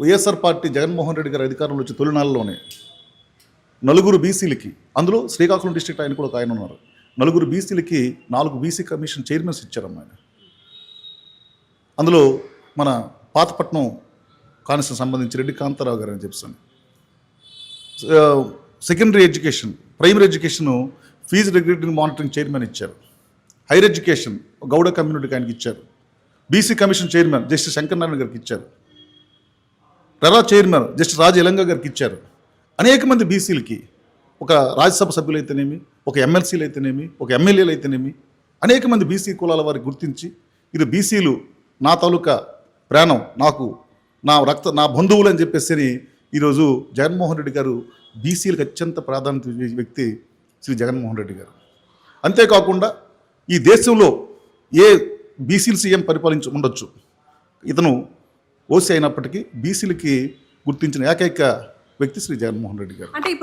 YSR party Jaganmohan Reddy గారి అధికారంలో వచ్చి తొలినాళ్ళలోనే నలుగురు బీసీలకి అందులో శ్రీకాకుళం డిస్ట్రిక్ట్ ఆయన కూడా ఒక ఆయన ఉన్నారు. నలుగురు బీసీలకి నాలుగు బీసీ కమిషన్ చైర్మన్స్ ఇచ్చారమ్మ ఆయన. అందులో మన పాతపట్నం కాన్స్టిట్యూషన్ సంబంధించి రెడ్డి కాంతారావు గారు అని చెప్పాను secondary education primary education fees regulating monitoring chairman ఇచ్చారు. హైయర్ ఎడ్యుకేషన్ గౌడ కమ్యూనిటీకి ఆయనకి ఇచ్చారు. BC commission chairman justice Shankaranarayana గారికి ఇచ్చారు. RERA chairman justice Raju Elanga గారికి ఇచ్చారు. అనేక మంది బీసీలకి ఒక రాజ్యసభ సభ్యులు అయితేనేమి ఒక ఎమ్మెల్సీలు అయితేనేమి ఒక ఎమ్మెల్యేలు అయితేనేమి అనేక మంది బీసీ కులాల వారి గుర్తించి ఇది బీసీలు నా తాలూకా ప్రాణం నాకు నా రక్త నా బంధువులు అని చెప్పేసి ఈరోజు జగన్మోహన్ రెడ్డి గారు బీసీలకు అత్యంత ప్రాధాన్యత వ్యక్తి శ్రీ జగన్మోహన్ రెడ్డి గారు. అంతేకాకుండా ఈ దేశంలో ఏ బీసీలు సీఎం పరిపాలించి ఉండొచ్చు. ఇతను ఓసీ అయినప్పటికీ బీసీలకి గుర్తించిన ఏకైక వ్యక్తి శ్రీ జగన్మోహన్ రెడ్డి గారు.